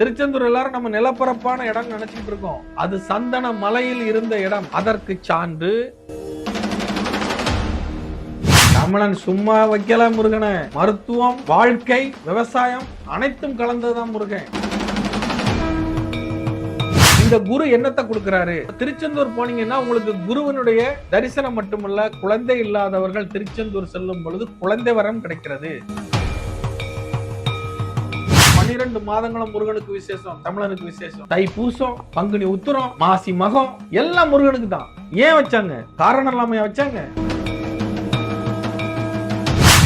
திருச்செந்தூர் எல்லாரும் நம்ம நிலப்பரப்பான இடம் நினைச்சிட்டு இருக்கோம். அது சந்தன மலையில் இருந்த இடம். அதற்கு சான்று. தமிழன் சும்மா வைக்கல முருகனை. மருத்துவம் வாழ்க்கை விவசாயம் அனைத்தும் கலந்ததுதான் முருகன். இந்த குரு என்னத்தை கொடுக்கிறாரு? திருச்செந்தூர் போனீங்கன்னா உங்களுக்கு குருவனுடைய தரிசனம் மட்டுமல்ல குழந்தை இல்லாதவர்கள் திருச்செந்தூர் செல்லும் பொழுது குழந்தை வரம் கிடைக்கிறது. பன்னிரண்டு மாதங்களும் முருகனுக்கு விசேஷம் தமிழனுக்கு விசேஷம். தை பூசம் பங்குனி உத்திரம் மாசி மகம் எல்லாம் முருகனுக்கு தான். ஏன் வச்சாங்க? காரணம் இல்லாம வச்சாங்க?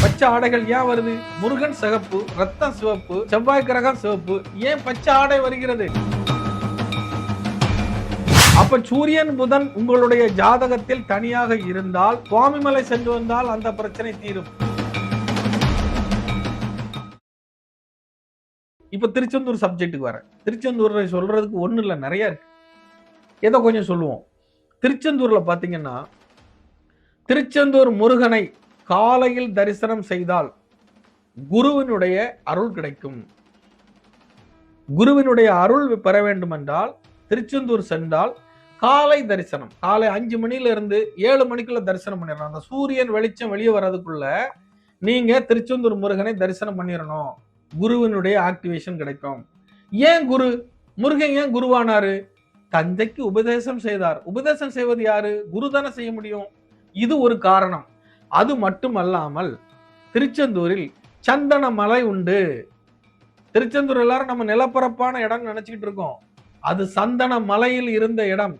பச்சை ஆடைகள் ஏன் வருது? முருகன் சிகப்பு ரத்தம் சிவப்பு செவ்வாய் கிரகம் சிவப்பு. ஏன் பச்சை ஆடை வருகிறது? அப்ப சூரியன் புதன் உங்களுடைய ஜாதகத்தில் தனியாக இருந்தால் சுவாமிமலை சென்று வந்தால் அந்த பிரச்சனை தீரும். இப்போ திருச்செந்தூர் சப்ஜெக்ட்டுக்கு வரேன். திருச்செந்தூர் சொல்கிறதுக்கு ஒன்றும் இல்லை நிறைய இருக்கு. ஏதோ கொஞ்சம் சொல்லுவோம். திருச்செந்தூரில் பார்த்தீங்கன்னா திருச்செந்தூர் முருகனை காலையில் தரிசனம் செய்தால் குருவினுடைய அருள் கிடைக்கும். குருவினுடைய அருள் பெற வேண்டும் என்றால் திருச்செந்தூர் சென்றால் காலை தரிசனம். காலை அஞ்சு மணில இருந்து ஏழு மணிக்குள்ள தரிசனம் பண்ணிடணும். அந்த சூரியன் வெளிச்சம் வெளியே வர்றதுக்குள்ள நீங்க திருச்செந்தூர் முருகனை தரிசனம் பண்ணிடணும். குருவினுடைய ஆக்டிவேஷன் கிடைக்கும். ஏன் குரு? முருகன் ஏன் குருவானாரு? தந்தைக்கு உபதேசம் செய்தார். உபதேசம் செய்வது யாரு? குரு தானே செய்ய முடியும். இது ஒரு காரணம். அது மட்டுமல்லாமல் திருச்செந்தூரில் சந்தன மலை உண்டு. திருச்செந்தூர் எல்லாரும் நம்ம நிலப்பரப்பான இடம் நினைச்சுக்கிட்டு இருக்கோம். அது சந்தன மலையில் இருந்த இடம்.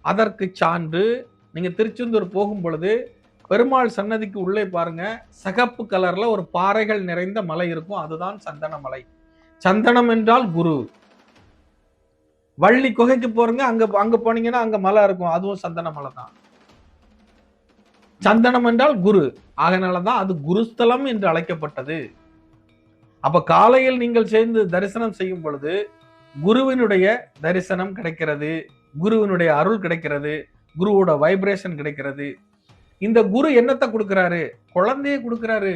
அதற்கு சான்று நீங்க திருச்செந்தூர் போகும் பொழுது பெருமாள் சன்னதிக்கு உள்ளே பாருங்க சகப்பு கலர்ல ஒரு பாறைகள் நிறைந்த மலை இருக்கும். அதுதான் சந்தன மலை. சந்தனம் என்றால் குரு. வள்ளி குகைக்கு போறங்க அங்க அங்க போனீங்கன்னா அங்க மலை இருக்கும். அதுவும் சந்தன மலை தான். சந்தனம் என்றால் குரு. தான் அது குருஸ்தலம் என்று அழைக்கப்பட்டது. அப்ப காலையில் நீங்கள் சேர்ந்து தரிசனம் செய்யும் பொழுது குருவினுடைய தரிசனம் கிடைக்கிறது குருவினுடைய அருள் கிடைக்கிறது குருவோட வைப்ரேஷன் கிடைக்கிறது. இந்த குரு என்னத்தை கொடுக்குறாரு? குழந்தைய கொடுக்குறாரு.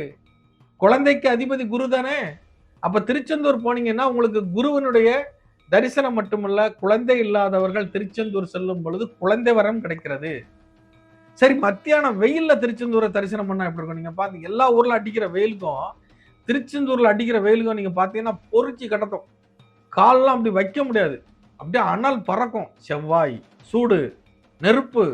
குழந்தைக்கு அதிபதி குரு தானே? அப்ப திருச்செந்தூர் போனீங்கன்னா உங்களுக்கு குருவினுடைய தரிசனம் மட்டுமல்ல குழந்தை இல்லாதவர்கள் திருச்செந்தூர் செல்லும் பொழுது குழந்தை வரம் கிடைக்கிறது. சரி மத்தியானம் வெயில்ல திருச்செந்தூரை தரிசனம் பண்ணா எப்படி இருக்கும்? நீங்க பார்த்து எல்லா ஊர்ல அடிக்கிற வெயிலுக்கும் திருச்செந்தூர்ல அடிக்கிற வெயிலுக்கும் நீங்க பாத்தீங்கன்னா பொறிச்சு கடத்தும் கால்லாம் அப்படி வைக்க முடியாது. அப்படியே அனல் பறக்கும். செவ்வாய் சூடு நெருப்பு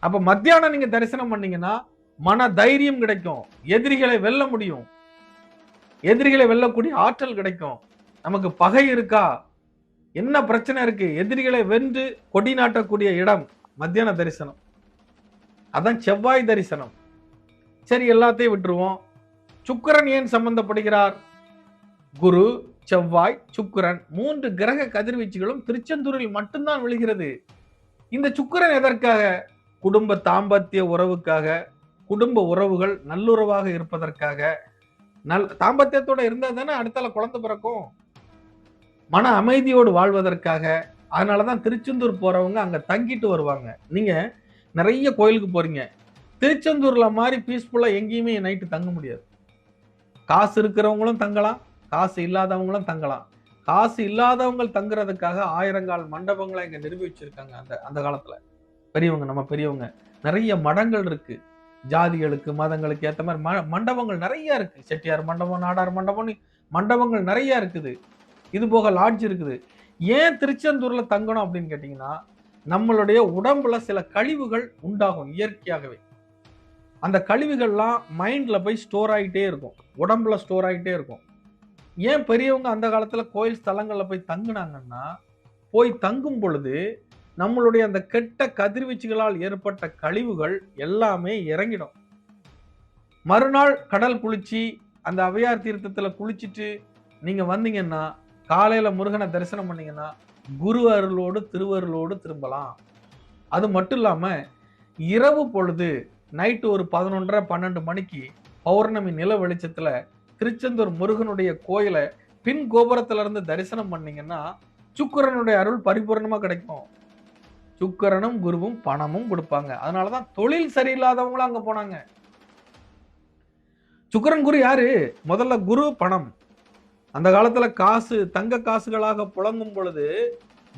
அப்ப மத்தியானம் நீங்க தரிசனம் பண்ணீங்கன்னா மன தைரியம் கிடைக்கும். எதிரிகளை வெல்ல முடியும். எதிரிகளை வெல்லக்கூடிய ஆற்றல் கிடைக்கும். நமக்கு பகை இருக்கா? என்ன பிரச்சனை இருக்கு? எதிரிகளை வென்று கொடி நாட்டக்கூடிய இடம் மத்தியான தரிசனம். அதான் செவ்வாய் தரிசனம். சரி எல்லாத்தையும் விட்டுருவோம். சுக்கரன் ஏன் சம்பந்தப்படுகிறார்? குரு செவ்வாய் சுக்கிரன் மூன்று கிரக கதிர்வீச்சுகளும் திருச்செந்தூரில் மட்டும்தான் விழுகிறது. இந்த சுக்கிரன் எதற்காக? குடும்ப தாம்பத்திய உறவுக்காக குடும்ப உறவுகள் நல்லுறவாக இருப்பதற்காக நல் தாம்பத்தியத்தோட இருந்தால் தானே அடுத்தால குழந்தை பிறக்கும். மன அமைதியோடு வாழ்வதற்காக அதனாலதான் திருச்செந்தூர் போகிறவங்க அங்கே தங்கிட்டு வருவாங்க. நீங்கள் நிறைய கோயிலுக்கு போகிறீங்க திருச்செந்தூரில் மாதிரி பீஸ்ஃபுல்லாக எங்கேயுமே நைட்டு தங்க முடியாது. காசு இருக்கிறவங்களும் தங்கலாம் காசு இல்லாதவங்களும் தங்கலாம். காசு இல்லாதவங்க தங்குறதுக்காக ஆயிரங்கால் மண்டபங்களை இங்கே நிரூபி வச்சுருக்காங்க அந்த அந்த காலத்தில். பெரியவங்க நம்ம பெரியவங்க. நிறைய மடங்கள் இருக்கு. ஜாதிகளுக்கு மதங்களுக்கு ஏற்ற மாதிரி ம- மண்டபங்கள் நிறைய இருக்கு. செட்டியார் மண்டபம் நாடார் மண்டபம்னு மண்டபங்கள் நிறைய இருக்குது. இது போக லாட்ஜ் இருக்குது. ஏன் திருச்செந்தூர்ல தங்கணும் அப்படின்னு கேட்டீங்கன்னா நம்மளுடைய உடம்புல சில கழிவுகள் உண்டாகும் இயற்கையாகவே. அந்த கழிவுகள்லாம் மைண்ட்ல போய் ஸ்டோர் ஆகிட்டே இருக்கும். உடம்புல ஸ்டோர் ஆகிட்டே இருக்கும். ஏன் பெரியவங்க அந்த காலத்துல கோயில் ஸ்தலங்கள்ல போய் தங்குனாங்கன்னா போய் தங்கும் பொழுது நம்மளுடைய அந்த கெட்ட கதிர்வீச்சுகளால் ஏற்பட்ட கழிவுகள் எல்லாமே இறங்கிடும். மறுநாள் கடல் குளிச்சு அந்த அவையார் தீர்த்தத்தில் குளிச்சுட்டு நீங்கள் வந்தீங்கன்னா காலையில் முருகனை தரிசனம் பண்ணீங்கன்னா குரு அருளோடு திருவருளோடு திரும்பலாம். அது மட்டும் இல்லாமல் இரவு பொழுது நைட்டு ஒரு பதினொன்றரை பன்னெண்டு மணிக்கு பௌர்ணமி நில வெளிச்சத்தில் திருச்செந்தூர் முருகனுடைய கோயிலை பின் கோபுரத்திலிருந்து தரிசனம் பண்ணீங்கன்னா சுக்கிரனுடைய அருள் பரிபூர்ணமாக கிடைக்கும். சுக்கரனும் குருவும் பணமும் கொடுப்பாங்க. அதனாலதான் தொழில் சரியில்லாதவங்களும் அங்க போனாங்க. சுக்கிரன் குரு யாரு? முதல்ல குரு பணம். அந்த காலத்துல காசு தங்க காசுகளாக புழங்கும் பொழுது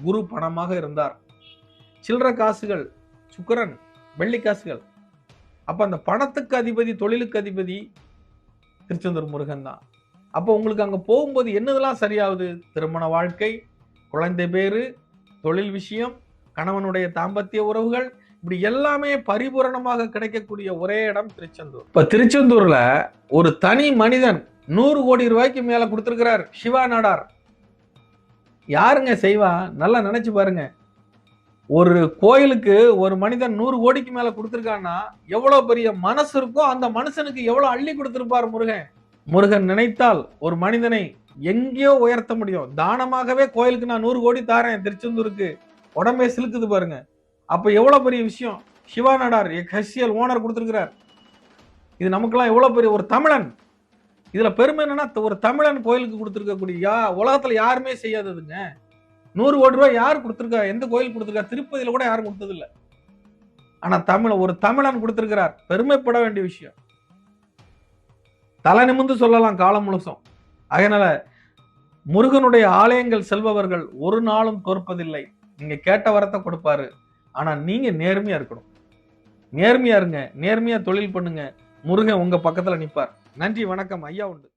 குரு பணமாக இருந்தார். சில்லற காசுகள் சுக்கரன் வெள்ளி காசுகள். அப்ப அந்த பணத்துக்கு அதிபதி தொழிலுக்கு அதிபதி திருச்செந்தூர் முருகன் தான். அப்போ உங்களுக்கு அங்கே போகும்போது என்னதெல்லாம் சரியாகுது? திருமண வாழ்க்கை குழந்தை பேரு தொழில் விஷயம் கணவனுடைய தாம்பத்திய உறவுகள் இப்படி எல்லாமே பரிபூரணமாக கிடைக்கக்கூடிய ஒரே இடம் திருச்செந்தூர். இப்ப திருச்செந்தூர்ல ஒரு தனி மனிதன் நூறு கோடி ரூபாய்க்கு மேல கொடுத்துருக்கிறார் சிவா நாடார். யாருங்க செய்வா? நல்லா நினைச்சு பாருங்க. ஒரு கோயிலுக்கு ஒரு மனிதன் நூறு கோடிக்கு மேல கொடுத்துருக்கான்னா எவ்வளவு பெரிய மனசு இருக்கோ அந்த மனுஷனுக்கு எவ்வளவு அள்ளி கொடுத்துருப்பார் முருகன்? முருகன் நினைத்தால் ஒரு மனிதனை எங்கேயோ உயர்த்த முடியும். தானமாகவே கோயிலுக்கு நான் நூறு கோடி தாரேன் திருச்செந்தூருக்கு. உடம்பே சிலுக்குது பாருங்க. அப்ப எவ்வளவு பெரிய விஷயம்? சிவா நடார் ஹெச்சிஎல் ஓனர் கொடுத்துருக்கிறார். இது நமக்கெல்லாம் எவ்வளவு பெரிய ஒரு தமிழன். இதுல பெருமை என்னன்னா ஒரு தமிழன் கோயிலுக்கு கொடுத்துருக்கக்கூடிய யா உலகத்துல யாருமே செய்யாததுங்க. நூறு கோடி ரூபாய் யார் கொடுத்துருக்கா? எந்த கோயில் கொடுத்துருக்கா? திருப்பதியில கூட யாரும் கொடுத்தது இல்லை ஆனா தமிழ ஒரு தமிழன் கொடுத்துருக்கிறார். பெருமைப்பட வேண்டிய விஷயம். தலை நிமிர்ந்து சொல்லலாம் காலம் முழுசும். அதனால முருகனுடைய ஆலயங்கள் செல்பவர்கள் ஒரு நாளும் தோற்பதில்லை. நீங்க கேட்ட வரத்தை கொடுப்பாரு. ஆனா நீங்க நேர்மையா இருக்கணும். நேர்மையா இருங்க. நேர்மையா தொழில் பண்ணுங்க. முருகன் உங்க பக்கத்துல நிப்பார். நன்றி வணக்கம். ஐயா உண்டு.